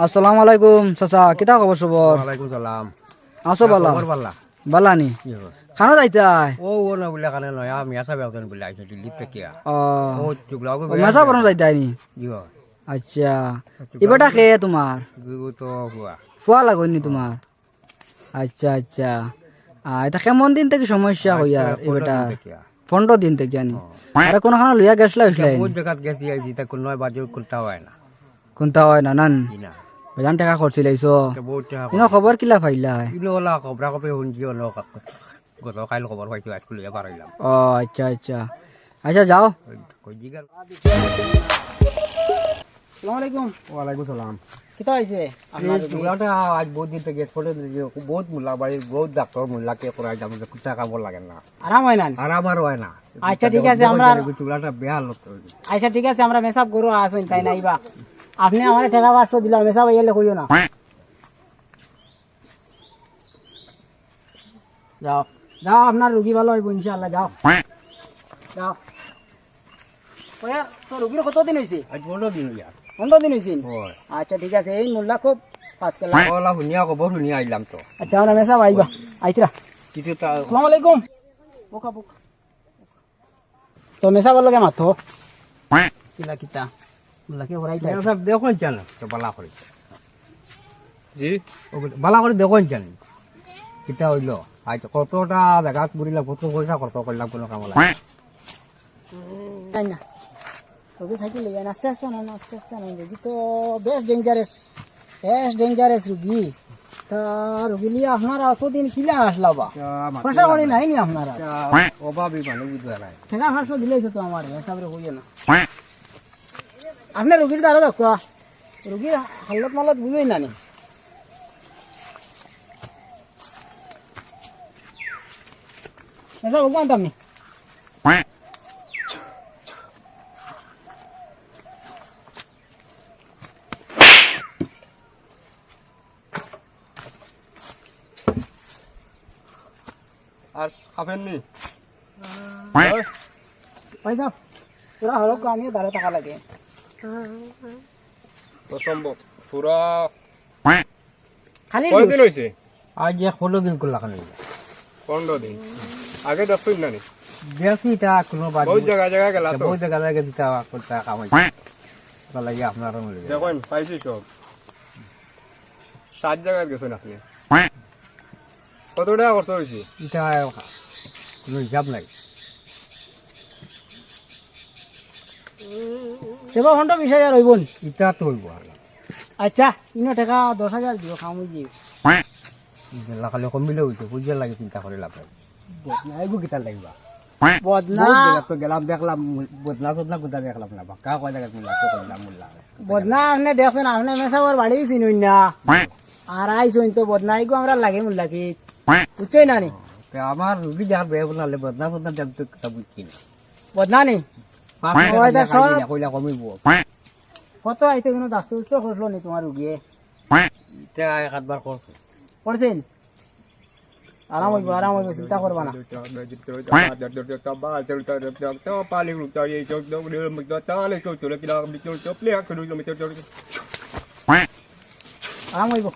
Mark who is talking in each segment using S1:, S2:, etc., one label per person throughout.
S1: আসসালামু আলাইকুম চাচা কিতা খবর সবর
S2: ওয়ালাইকুম সালাম।
S1: আছো বালা।
S2: পাল্লা
S1: বালানি
S2: কি
S1: যাইতাই?
S2: ও ও না বলে কানে নয় আমি আসা বেতন বলে আইছো দিল্লি থেকে
S1: ও
S2: ও চুগলা গো
S1: মেসা বনো যাইতাই নি?
S2: ইও
S1: আচ্ছা। এবারটা খে তোমার
S2: গো তো হুয়া
S1: ফুয়া লাগনি তোমার আচ্ছা আচ্ছা। এটা কেমন দিন থেকে সমস্যা হইয়া এবারটা পনেরো দিন থেকে জানি আরে কোনখানে লইয়া গেছলা হইসলাই
S2: বহুত জায়গাত গেছি আইছি তা কোন নয় বাজে কোনটা হয় না?
S1: কোনটা হয় না নান?
S2: কি
S1: টাকা খরচি লাইছো ইনো খবর কিলা পাইলা
S2: ইলো ওলা কবরা কপে শুনছি অন্য গত খবর পাইছো আজকে লইয়া পারাইলাম
S1: ও আচ্ছা আচ্ছা। আচ্ছা যাও।
S2: কই
S1: আলাইকুম।
S2: ওয়ালাইকুম সালাম।
S1: কিতা হইছে
S2: চুগলাটা আজ বহুত দিন থেকে ফটো বহুত বাড়ি ডাক্তার টাকা বল লাগে না।
S1: আরাম হয় না?
S2: আর আমার হয় না।
S1: আচ্ছা, ঠিক আছে, আমরা-
S2: চুগলাটা বেহাল
S1: আচ্ছা ঠিক আছে আমরা মেসাব করো আসুন তাই নাইবা আপনি আমার টাকা পাঁচশো দিলাম মেসাব আইলে কইও না। যাও। যাও আপনার রুগী ভালো হইব ইনশাআল্লাহ যাও। যাও। রুগীর কতদিন হয়েছে
S2: পনেরো দিন
S1: পনেরো দিন হয়েছে আচ্ছা ঠিক আছে এই মোল্লা খুব পাঁচ কেলা।
S2: শুনিয়া খবর শুনিয়া আইলাম তো।
S1: আচ্ছা আমরা মেসাব আইবা। আইতরা।
S2: কিছু
S1: আসসালামু আলাইকুম। বোকা বোকা। তো মেসাবার লগে মাথো কিলা কিতা? মোল্লাকে হরাই তাই
S2: সব দেখুন চান তো বালা করে জি? বালা করে দেখুন চান কিতা হইল? আজ কতটা জায়গাত ঘুরিলাম কত পয়সা খরচ করলাম কোনো কাম
S1: না রোগী থাকিলে যান আস্তে আস্তে না আস্তে আস্তে না রোগী তো বেশ ডেঞ্জারাস বেশ ডেঞ্জারাস রুগী। তা রুগী লিয়ে আপনারা অতদিন কিলা আসলা বা? পয়সা করি নাই নি আপনারা?
S2: অভাবী মানুষ বুঝতে নাই।
S1: ফাঁসো দিলেছে তো আমার হিসাবে হইয়ে না। আপনি রুগীর দ্বারা দেখো রুগীর হালত মালত বুঝেই না ভগবান তো আপনি
S2: আর খাবেন নি?
S1: পয়সা পুরা হলো আমি দাঁড়ে টাকা লাগে।
S3: অসম্ভব পুরা
S1: খালি
S3: কয়দিন হয়েছে
S2: আজ যে ষোলো দিন করলা কেন
S3: পনেরো দিন। আগে দেখছুন না নি?
S2: দেখি তা কোনো বাদ
S3: বহুত জায়গা জায়গা গেলা তো।
S2: বহু জায়গা জায়গা দিতে করতে কামাই। ওটা লাগে আপনার মিলে যাবে।
S3: দেখুন পাইছি সব। সাত জায়গায় গেছেন আপনি। কত টাকা খরচ হয়েছে?
S2: এটা কোনো হিসাব নাই।
S1: সেবা ঘণ্টা বিশ হাজার হইব?
S2: এটা তো হইব
S1: আচ্ছা ইনো টাকা দশ হাজার দিও খামু দিয়ে
S2: জেলা খালি কমিলে হইছে বুঝে লাগে চিন্তা করে লাভ নাই। বদনাইব কিতা লাগবা?
S1: বদনা।
S2: তো গেলাম দেখলাম বদনা সদনা কোথা দেখলাম না কা কয় জায়গা মুল্লা তো করলাম মুল্লা
S1: বদনা আপনি দেখছেন আপনি মেসাবার বাড়ি চিনুন না আর আইসুন তো বদনা আইগো আমরা লাগে মুল্লা কি? বুঝছই না নি?
S2: আমার রুগী যার বেয়ে বনালে বদনা সদনা দেব তো কথা বুঝছি না
S1: বদনা নি?
S2: কইলা কমিব।
S1: কত আইতে কোনো দাস্ত উস্ত করল নি তোমার রুগিয়ে
S2: এটা এক আধবার
S1: করছেন? আরাম হইব আরাম হইব চিন্তা করবা না। আরাম হইব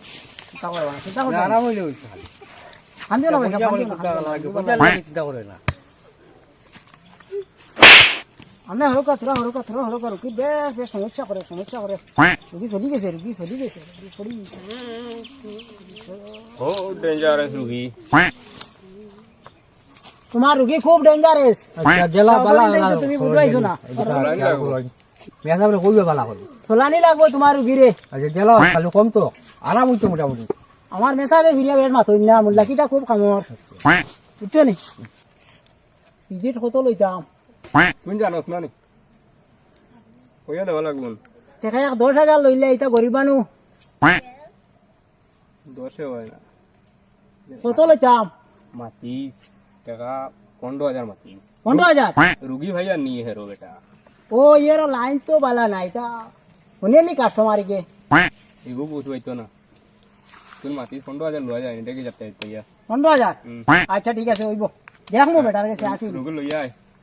S1: চিন্তা করবা না। চিন্তা করবা
S2: আরাম হইলে হইছে খালি। চিন্তা করে না।
S1: আপনি হরকা থোড়া হরকা থোড়া হরকা রুগী বেশ বেশ সমস্যা করে সমস্যা করে রুগী চলি গেছে রুগী চলি গেছে চলি গেছে। তোমার রুগী খুব ডেঞ্জারাস
S2: আচ্ছা জেলা বালা
S1: তুমি বুঝবাইছো না।
S2: মেসা বলে কইবে বালা হবে
S1: সোলানি লাগবো তোমার রুগী রে
S2: আচ্ছা জেলা খালি কম তো। আরাম হইতো মোটামুটি।
S1: আমার মেসাবে ফিরিয়া না মুল্লাকিটা খুব কামর বুঝছ নি ভিজিট কত লইতাম
S3: তুমি জানোস না নি কইয়া দেওয়া লাগবো।
S1: টেকা এক দশ হাজার লইলে এটা গরিব
S3: দশে হয় না।
S1: কত লইতাম
S3: মাতিস টাকা পনেরো হাজার মাতিস
S1: পনেরো হাজার
S3: রুগী ভাইয়া নিয়ে হেরো বেটা
S1: ও ইয়ের লাইন তো বালা না এটা। শুনিয়ে নি কাস্টমারকে
S3: এগো বুঝ পাইতো না। তুই মাতিস পনেরো হাজার লওয়া যায় এটাকে যাতে পাইয়া।
S1: পনেরো হাজার আচ্ছা ঠিক আছে ওইব দেখব বেটার কাছে আসি
S3: রুগী লইয়া আয়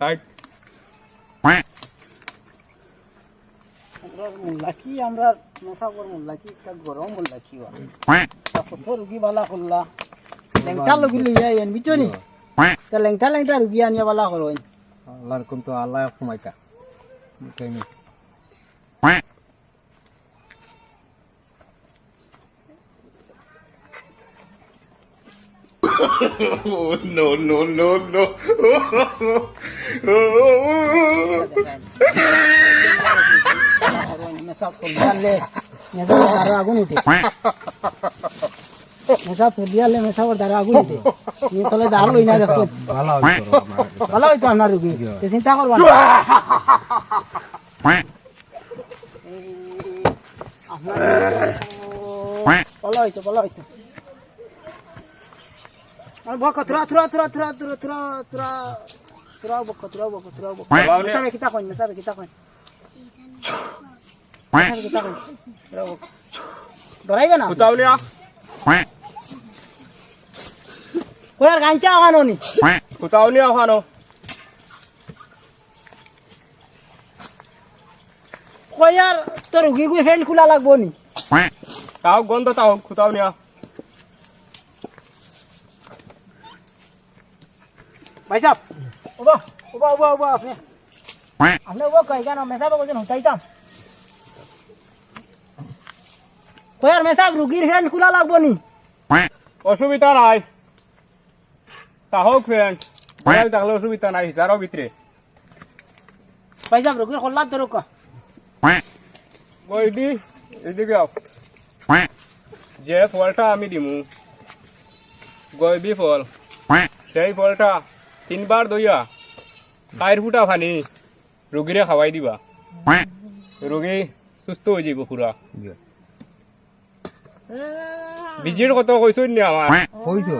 S3: সাইড
S1: আমরা কি আমরা মেসা কর মোল্লা কি একটা গরম মোল্লা কি বা তা কত রুগী বালা করলা। লেংটা লগি লইয়া এন বিচনি তা লেংটা লেংটা রুগী আনিয়া বালা করো
S4: আল্লাহর কোন তো আল্লাহ সময়টা
S5: no, no, no, no.
S1: আগুন উঠে মেসাব সলিয়ালে মেসাবর দ্বারা আগুন উঠে তুমি তাহলে দাঁড় না দেখো
S4: ভালো হইতো আমার
S1: ভালো হইতো আপনার রুগী চিন্তা করবা ভালো হইতো ভালো হইতো বক Thura Thura Thura Thura Thura Thura Thura Thura বক থুরা বক থুরা বক।
S3: বাবা,
S1: কিতা কইন মেসাবে কিতা কইন? কিতা কইন? থুরা বক। ডরাইবে না?
S3: কোথাও নিয়া।
S1: কোয়ার গাঞ্চা আগানো নি?
S3: কোথাও ওখানো
S1: কয়ার তোর রুগী গুই ফেল খোলা লাগবো নি?
S3: তাও গন্ধ তাও কোথাও নিয়া।
S1: ভাই সাহেব ওবা ওবা ওবা ওবা আপনি আপনি ওবা কই কেন মেসাবে বলছেন হতাইতাম কয়ার মেসাব রুগীর ফেল খোলা লাগবো নি
S3: অসুবিধা নাই তাহক ফ্রেন্ড মোবাইল থাকলে অসুবিধা নাই হিসারও ভিতরে
S1: ভাই সাহেব রুগীর খোলা ধরো কা
S3: এদিকে আও যে ফলটা আমি দিমু গয়বি ফল সেই ফলটা তিনবার দইয়া খাইর ফুটা ফানি রোগীরে খাওয়াই দিবা। রোগী সুস্থ হয়ে যাব পুরা বিজির কত কইছো নি আমার
S4: কইছো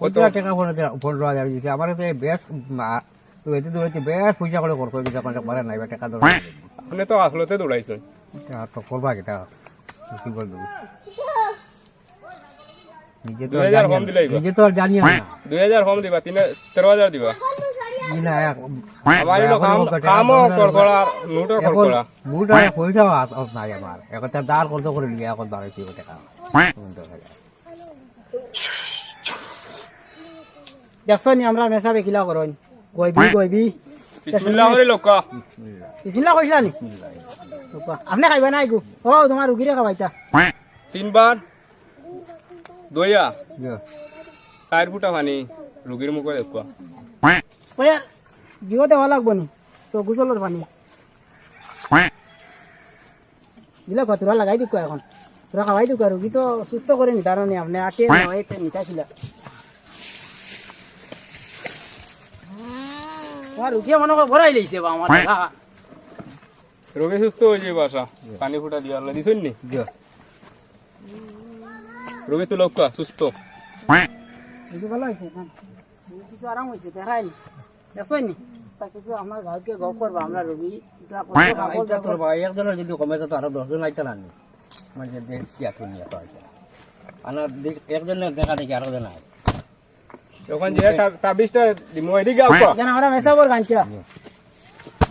S4: কত? টাকা ফোন ফোন রাজা দিছে আমার তো বেশ তো এতে দৌড়াইতে বেশ পয়সা করে করতো যেটা কোনো পারে নাই টাকা দৌড়াই
S3: আপনি তো আসলতে দৌড়াইছেন
S4: তো করবা কিটা নিজে তো নিজে তো আর জানি না
S3: দুই হাজার কম দিবা তিন তেরো হাজার
S4: দাঁড় করতে করে নিয়ে এখন দাঁড়াইছি টাকা।
S1: দেখছ নি আমরা মেসাবে কিলা করন? কইবি কইবি। আপনি খাইবা
S3: তিনবার। দইয়া?
S4: ইয়ে,
S3: চার ফুটা পানি রোগীর মুখে দেখুয়া
S1: জিও দেওয়া লাগবো নি তো গুজলের পানি দিলে কত লাগাই দিক এখন। তোরা খাওয়াই দিক রুগী তো সুস্থ করে নি তার নি আপনি। আটে নিতা ছিল মনে করে ভরাই লইছে বা আমার।
S3: রোগী সুস্থ হয়ে যাবে বাসা পানি ফুটা দিয়া দিছেন নি? রুমে তো লোক সুস্থ
S1: দেখা
S4: দেখি আরও জন আয়।
S3: যখন যে তাবিজটা মহিদি গাও কো
S1: জানা আমরা মেসাবর গাঞ্চা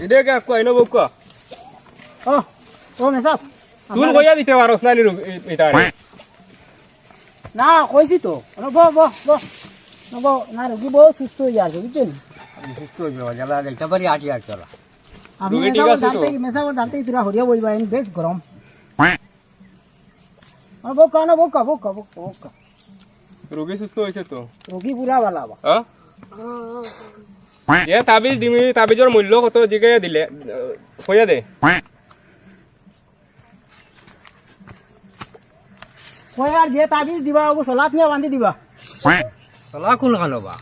S3: ইদে গা কো এনো বকো
S1: ও ও মেসাব
S3: দিতে পারোস না এটা
S1: না কইছি তো। না, রুগী বহু সুস্থ হয়ে যাচ্ছে বুঝছেন?
S4: সুস্থ হয়ে যাবে যারা যাইতে পারি আটি আট চলা।
S1: আপনি
S3: রুগী ঠিক
S1: মেসাবর
S3: আছে তো?
S1: জানতে মেসাবর জানতে তোরা হরিয়া বইবা বেশ গরম। বোকা না বোকা বোকা বোকা বোকা
S3: রোগী সুস্থ হয়েছে তো?
S1: রুগী পুরা বালা বা
S3: হ্যাঁ তাবিজ দিমি তাবিজের মূল্য কত জিগে দিলে? কইয়া দে।
S1: কই আর যে তাবিজ দিবা ওগো সলাত নিয়ে বান্ধি দিবা।
S4: চলা কোন কালো বা?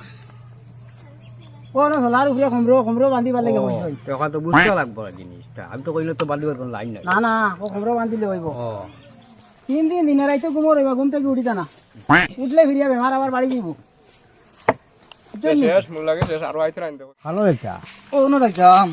S1: ও না সোলার উপরে খমরো খমরো বান্ধিবার লাগে বলছই
S4: এখন তো বুঝতে লাগবো জিনিসটা আমি তো কইলে তো বালিবার কোনো লাইন নাই।
S1: না না ও খমরো বান্ধিলে হইব। তিন দিন দিনের রাইতে ঘুমো রইবা ঘুম থেকে উঠিতা না উঠলে ফিরিয়া বেমার আবার বাড়ি যাইব
S3: শেষ মূল লাগে শেষ আরও আইতে। রাখতে
S4: ভালো এটা
S1: ও না দেখতাম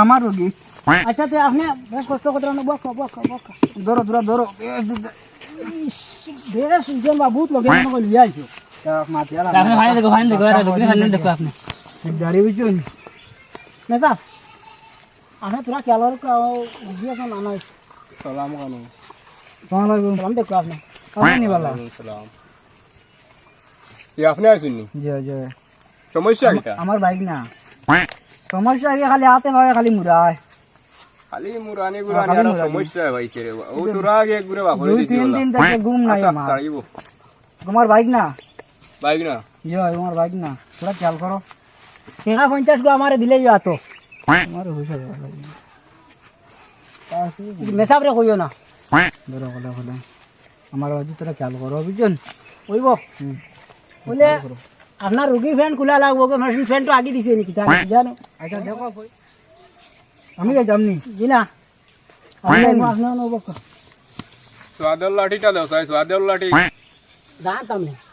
S1: আমার রুগী আচ্ছা তো আপনি বেশ কষ্ট করতে রাখেন বক বক বক ধরো ধরো ধরো বেশ ইজন বা বহুত লগে মনে করি আইছো আপনি দেখো দেখো দেখো গাড়ি তোরা কেলার
S3: সালাম কানু
S1: তোমার সালাম দেখো
S3: সমস্যা
S1: আমার বাইক না। সমস্যা আগে খালি হাতে ভাবে খালি মুরায়
S3: খালি মুরানি গুরানি আর সমস্যা হইছে রে। ও তোরা আগে ঘুরে বাপরে
S1: দুই তিন দিন থেকে ঘুম নাই
S3: আচ্ছা
S1: আমার। তোমার বাইক না?
S3: বাইক না
S1: জয় তোমার বাইক না তোরা খেয়াল করো টেকা পঞ্চাশ গো আমার দিলে যাও তো আমার হয়েছে মেসাবরে কইও না ধরো কলে কলে আমার বাজু তোরা খেয়াল করো বুঝছেন কইব বলে আপনার রুগীর ফ্যান খোলা লাগবো মেশিন ফ্যান তো আগে দিছে নাকি তা জানো আচ্ছা দেখো আমি যাই নি জি না আপনার নেব
S3: সোয়াদের লাঠিটা দাও সাই সোয়াদের লাঠি
S1: জানতাম না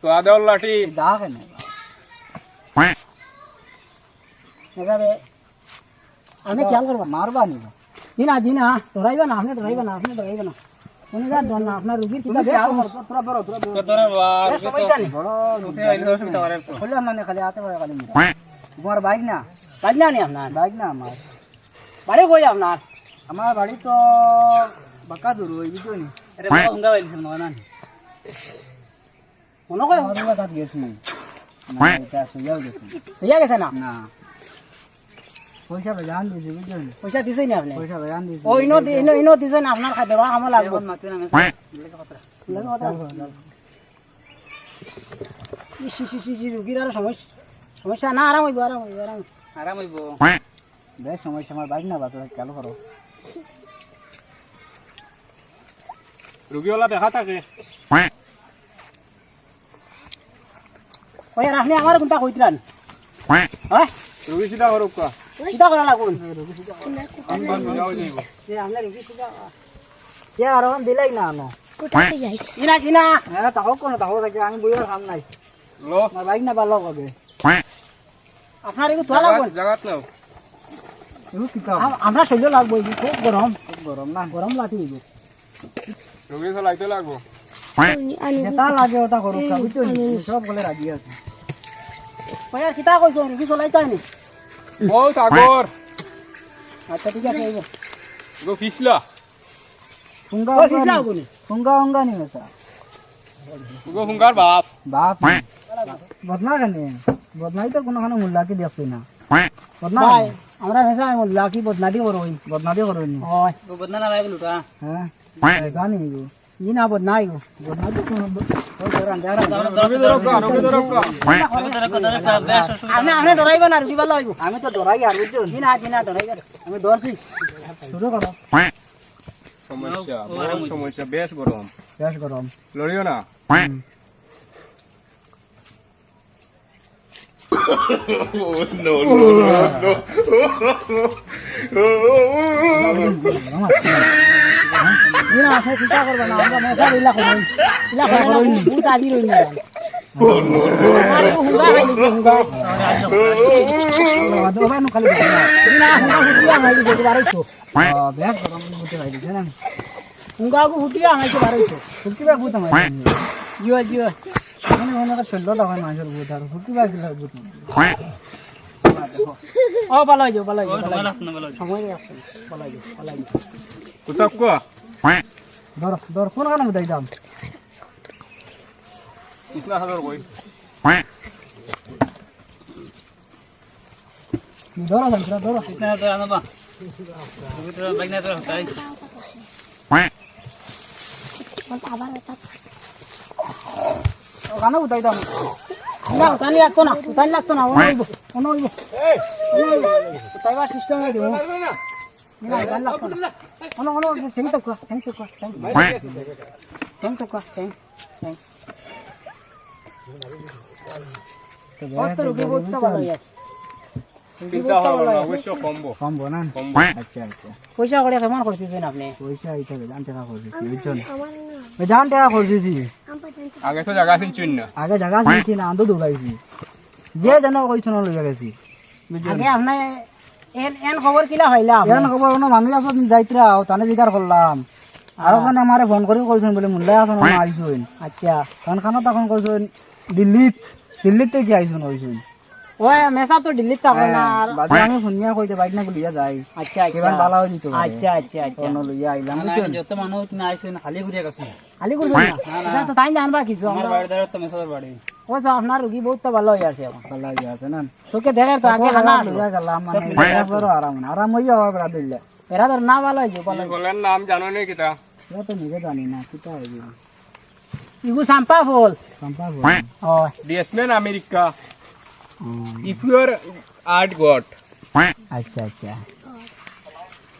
S3: সোয়াদের লাঠি।
S1: দাগ না এবারে আমি খেয়াল করব। মারবা নি জি না জি না ডরাইবা না আপনি ডরাইবা না আপনি ডরাইবা না। কোনো যা ডর না আপনার রুগীর কিতা বেশ। তোরা ধরো তোরা ধরো। সমস্যা নেই বললাম মানে খালি হাতে পায়ে খালি তোমার বাইক না? বাইক না নি আপনার? বাইক না আমার। বাড়ি কই আপনার? আমার বাড়ি তো বাঁকা দূর ওই বুঝো নি। মনে কয় কাজ গেছি। সইয়া গেছে। না? না। পয়সা বেজান দিয়েছি বুঝলেন? পয়সা দিছেই না আপনি? পয়সা বেজান দিয়েছি ও ইনো ইনো ইনো দিছেন আপনার খাদ্য আমার লাগবে। ইস, ইস, ইস, ইস, রুগীর আরও সমস্যা সমস্যা না আরাম হইব আরাম হইব আরাম আরাম হইব। বেশ সমস্যা আমার বাইক না করো।
S3: রুগীওয়ালা দেখা থাকে।
S1: ওই আর আপনি আমার কোনটা কইতরান হ্যাঁ?
S3: রুগী সিধা করুক কা
S1: কিটা করা লাগুন।
S3: আমি যাও যাইব
S1: যে আমরা রুগী সিধা সে আর দিলাই না আনো কিনা কিনা। হ্যাঁ তাও কোনো তাও থাকে আমি বইয়ার কাম নাই।
S3: লো।
S1: আমার বাইক না ভালো হবে আপনার এগুলো তোলা লাগবে
S3: জাগাত নাও।
S1: আমরা শৈল লাগবো খুব গরম। খুব গরম না। গরম হইব
S3: রুগী চালাইতে লাগবো।
S1: যেটা লাগে ওটা করুক সব বলে রাজি আছে। ভাইয়া কিতা কইছো রুগী চলাই তাই নি
S3: বহুত আগর
S1: আচ্ছা ঠিক আছে হইব
S3: গো ফিসলা
S1: ফুঙ্গা ফুঙ্গা ফুঙ্গা ফুঙ্গা নি মেসা
S3: গো হুঙ্গার বাপ
S1: বাপ বদনা কেন বদনাই তো কোনোখানে মূল্যাকি দেখছি না বদনা আমরা ভেসা মূল্যাকি বদনাদি করো বদনাদি করো নি বদনা না ভাই লুটা হ্যাঁ গানি গো
S3: কা
S1: আপনি আপনি ডরাইবা না রুগী ভালো হইব আমি তো ডরাই আর বুঝছ জি না জি না ডরাইবা আমি ডরছি শুরু করো
S3: সমস্যা বহুত সমস্যা বেশ গরম
S1: বেশ গরম
S3: লড়িও না
S5: Oh, no, no, no, no.
S1: জি না আপনি চিন্তা করবেন না, আমরা মেসা ইলা করো ইলা করো বহুত আদি রই না আমার তো হুঙ্গা খাই দিছে হুঙ্গা। ওবা নো খালি জি না, হুঙ্গা হুটিয়া খাই দিছে বারাইছো বেশ গরম বুঝতে খাই দিছে না হুঙ্গা কো হুটিয়া খাইছে বারাইছো হুটিবা বুঝতে মাই জিও জিও মানে মনে করে শৈল দাও মাছের বুঝ আর হুটিবা গিলা বুঝ ও ভালো হইছো ভালো হইছো সময় আছে ভালো হইছো ভালো হইছো
S3: কুতাক কা।
S1: ধর ধর কোন দাম?
S3: হাজার কই?
S1: ধরো সংসার ধরো ওখানে উঠাই দাও না উঠানি লাগতো না উঠানি লাগতো না অন্য হইব অন্য হইব উঠাইবার সিস্টেম হয়ে দিব। না? উঠানি লাগতো না। অন্য অন্য থ্যাংক তো কর থ্যাংক তো কর থ্যাংক থ্যাংক তো কর থ্যাংক থ্যাংক কত রুগী বুঝতে পারো
S3: চিন্তা হবে না অবশ্য কমবো
S4: কমবো না আচ্ছা আচ্ছা
S1: পয়সা করে কেমন করতেছেন আপনি
S4: পয়সা এইটা বেজান টাকা করছি বুঝছ না টাকা করছি
S3: আগে তো জায়গা ছিল চুন না
S4: আগে জায়গা ছিঁড়ছি না আন্দো দৌড়াইছি যে যেন কইছো না লইয়া গেছি
S1: আগে আপনি এন এন খবর কিলা হইলাম
S4: এখন খবর কোনো মানুষ আসত যাইতরা তানে জিকার করলাম আর ওখানে আমারে ফোন করে কইছেন বলে মুল্লাই আসন আইসুন
S1: আচ্ছা।
S4: তখন তখন কইছেন দিল্লিত দিল্লিত থেকে আইসুন কইছেন
S1: ওই মেসা তো দিল্লিত থাকো না। আর
S4: আমি শুনিয়া কইতে বাইক না গুলিয়া যাই
S1: আচ্ছা আচ্ছা।
S4: কেবান বালা হয়ে।
S1: আচ্ছা আচ্ছা। আচ্ছা
S4: অন্য লইয়া আইলাম বুঝছেন
S6: যত মানুষ না আইসেন খালি ঘুরিয়া গেছেন
S1: খালি করব না? তো তাই জানবা কিছু।
S6: আমার বাড়ি দ্বারা তো মেসেজের বাড়ি
S1: ও তো আপনার রুগী বহুত ভালো হয়ে আছে এখন
S4: বালা আছে না।
S1: তোকে দেখে তো আগে খানা
S4: গেলাম মানে বড় আরাম আরাম হইয়া হবে বেড়া
S1: এরা তো না ভালো হয়েছে ভালো
S3: বলেন নাম জানো নি কিতা?
S4: এটা তো নিজে জানি না কিতা হইবে
S1: ইগু সাম্পা ফুল।
S4: সম্পা
S1: ও
S3: ডিএসম্যান আমেরিকা ইফিওর আর্ট গড
S4: আচ্ছা আচ্ছা।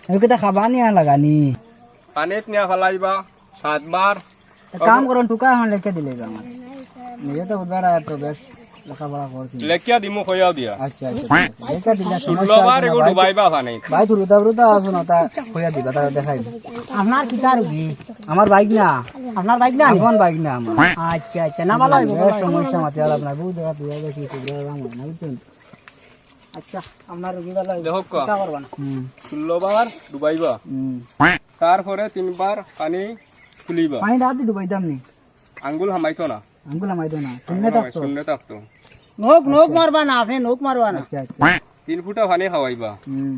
S4: এই কিতা খাবা লাগানি
S3: পানীত নিয়া ফেলাইবা সাতবার
S4: কাম করুন টুকা এখন লেখে দিলে আমার নিজে তো উদ্বার আয় তো বেশ লেখাপড়া করছি
S3: লেখিয়া দিমু কইয়াও দিয়া
S4: আচ্ছা আচ্ছা লেখা দিলে
S3: ষোলোবার এগো ডুবাইবা পানীত
S4: ভাই তুই রুদা রুদা আসুন তা হইয়া দিবা তারা দেখাই
S1: আপনার কিতা রুগী
S4: আমার বাইক না
S1: আপনার বাইক না
S4: আমার বাইক না আমার
S1: আচ্ছা আচ্ছা না ভালো হইব
S4: সমস্যা মাতে আর আপনার বউ দেখা তুই দেখি তুই রাম না বুঝছেন
S1: আচ্ছা আপনার রুগী ভালো হইব
S3: দেখো
S1: চিন্তা করবা না
S4: হুম
S3: ষোলোবার ডুবাইবা
S4: হুম
S3: তারপরে তিনবার পানি খুলিবা?
S4: পানি রাত ডুবাই দাম নি।
S3: আঙ্গুল হামাইতো না
S4: আঙ্গুলা মাইতো না শুনলে থাকতো।
S3: শূন্য থাকতো।
S1: নোক নোক মারবা না আপনি নোক মারবা না।
S4: আচ্ছা আচ্ছা।
S3: তিন ফুটা পানি খাওয়াইবা।
S4: হুম।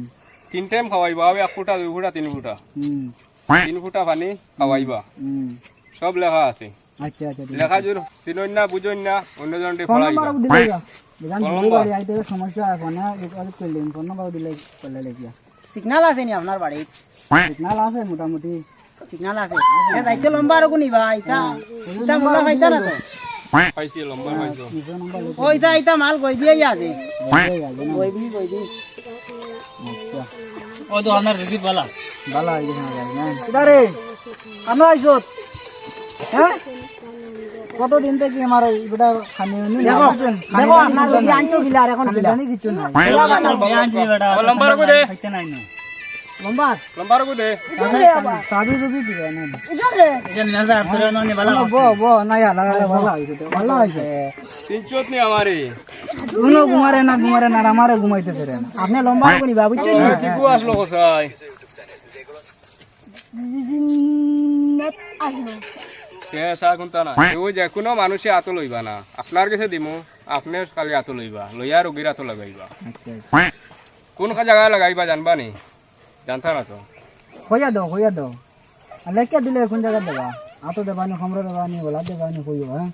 S3: তিন টাইম খাওয়াইবা আবে এক ফুটা দুই ফুটা তিন ফুটা।
S4: হুম।
S3: তিন ফুটা পানি খাওয়াইবা।
S4: হুম।
S3: সব লেখা আছে।
S4: আচ্ছা আচ্ছা
S3: লেখা জোর চিনই না বুঝই না অন্যজনটি
S4: ফোন
S3: ফলাইবা
S4: সমস্যা
S1: সিগনাল আছে নি আপনার বাড়িত?
S4: সিগনাল আছে মোটামুটি।
S1: সিগনাল আছে এ দায়িত্ব লম্বা আর নিবা ইটা ইটা মোলা খাইতা না তো
S3: পাইছি লম্বা পাইছো
S4: নিজের নাম্বার
S1: ও ইটা ইটা মাল গই দিয়ে আছে
S4: লেখে গেছে না
S1: গই দি গই দি
S4: আচ্ছা
S6: ও তো আপনার রুগী বলা
S4: ভালো হয়ে গেছে না না কিদারে কেন আইসত হ্যাঁ কতদিন থেকে আমার এটা খানি
S1: দেখো দেখো আপনার রুগী আনছো আর এখন
S4: জানি কিছু নাই
S3: লম্বা রাখো দে
S1: লম্বা
S3: লম্বা রাখো দে?
S4: সাবি যদি দিবে না
S6: বলা
S4: বো বো না ইয়া লাগা ভালো হইছে তো ভালো হইছে।
S3: তিন চোত নি আমারে।
S4: উনো ঘুমারে না ঘুমারে না আমারে ঘুমাইতে দেরে না।
S1: আপনি লম্বা আর নিবা বুঝছ নি?
S3: টিকু আসলো কোথায় না? মানুষে আতো লইবা না। আপনার কাছে দিমু আপনি খালি আতো লইবা লইয়া রোগীর আতো লাগাইবা।
S4: আচ্ছা
S3: কোন জায়গায় লাগাইবা জানবা নি? জানতা না তো।
S4: কইয়া দাও কইয়া দাও। আর লেখা দিলে কোন জায়গা দেবা? আতো দেবানি খমরা দেবানি বলা দেবানি কইও হ্যাঁ?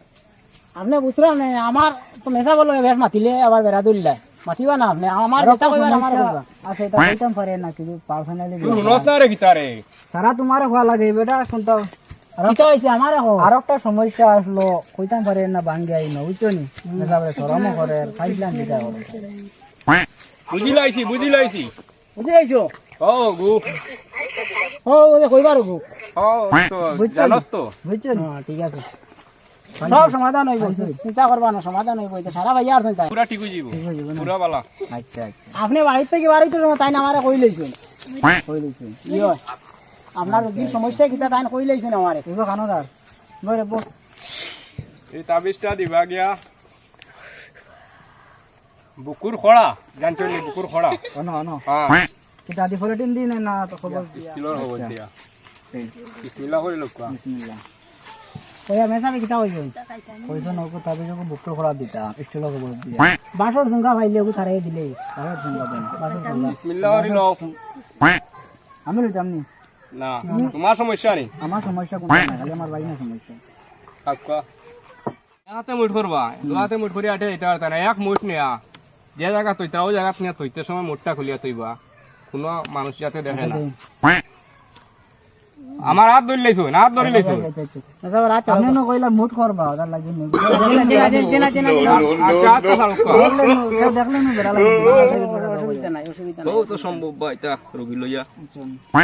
S1: আপনি বুঝলেন না আমার তো মেসা বলো এবার মাতিলে আবার বেড়া দিল্লা মাতিবা না আপনি? আমার যেটা কইবার আমার কইবা।
S4: আছে এটা কইতাম পারে না কিন্তু পার্সোনালি
S3: শুনস না। রে গিতারে?
S4: সারা তোমারে খোয়া লাগে বেটা শুনতো
S1: কিতা হইছে আমার এখন।
S4: আর একটা সমস্যা আসলো কইতাম পারে না ভাঙ্গি বুঝছ নি? করে খাইলাম দিটা করে
S3: বুঝি লাইছি বুঝি লাইছি
S1: বুঝে আইছো
S3: ও গু।
S1: ও ওই কইবার গো।
S3: ও তো জানস তো?
S4: বুঝছ
S1: হ্যাঁ ঠিক আছে। সব সমাধান হইব। চিন্তা করবা না সমাধান হইব। এটা সারা ভাইয়া আর চিন্তা।
S3: পুরা ঠিক হয়ে
S4: হয়ে না?
S3: পুরা বালা।
S4: আচ্ছা আচ্ছা।
S1: আপনি বাড়ির থেকে বাড়িতে তাই না আমারে কই লইছেন?
S4: কই লইছি
S1: কি হয়? আপনার রোগীর সমস্যা কিতা তাই কই লইছেন আমারে?
S4: এগো খানো দার বরে বো।
S3: এই তাবিজটা দিবা গিয়া। বুকুর খড়া জানছো নি? বুকুর খড়া।
S4: অনো অনো।
S3: হ্যাঁ।
S4: কিতা দি ফলেটিন দিন না তো খবর
S3: কিলোর হব দিয়া বিসমিল্লাহ করে লোক
S4: বিসমিল্লাহ
S1: মেসাবে কিতা হইছে
S4: কইছো নকো তাবে যখন দিতা দিয়া
S1: বাসর ভাইলে তারে দিলে
S4: দেন বাসর
S3: বিসমিল্লাহ করে লোক
S4: আমি লইতাম নি
S3: না তোমার সমস্যা নেই
S4: আমার সমস্যা কোনটা না খালি আমার বাইনা সমস্যা
S3: কাকা একাতে মুঠ করবা দুয়াতে মুঠ করি আটে এটা আর এক মুঠ নেয়া যে জায়গা তৈতা ও জায়গা নিয়ে তৈতে সময় মুঠটা খুলিয়া তৈবা কোনো মানুষ যাতে দেখে না। আমার হাত ধরে লাইছো না হাত ধরে লাইছো?
S4: আপনি নো কইলা মুট করবা ওদার লাগি নি জেনা জেনা
S3: আচ্ছা আচ্ছা ফারুক
S4: দেখলেন বেড়া অসুবিধা নাই অসুবিধা নাই
S3: তো সম্ভব বা এটা রোগী লইয়া।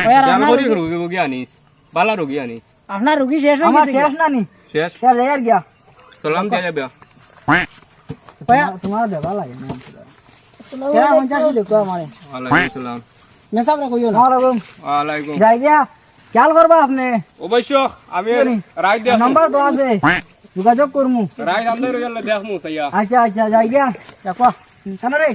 S4: ওই আর
S3: জান
S4: আপনার
S3: করি রোগী রোগী আনিস? বালা রোগী আনিস।
S4: আপনার রুগী শেষ হয়ে গেছে শেষ না নি
S3: শেষ?
S4: শেষ হয়ে গিয়া।
S3: সালাম দিয়ে যাবে
S4: তোমার দেবা লাগে না। কেনা পঞ্চাশ দেখো আমারে?
S3: ওয়ালাইকুম সালাম।
S4: মেসাবরা কইও না। ওয়ালাইকুম
S3: ওয়ালাইকুম।
S4: যাই গিয়া খেয়াল করবা আপনি।
S3: অবশ্য আমি রায় দিয়ে
S4: নাম্বার তো আছে। যোগাযোগ করমু।
S3: রায় আন্দর গেলে দেখমু সাইয়া।
S4: আচ্ছা আচ্ছা যাই গিয়া দেখো। কেন রে?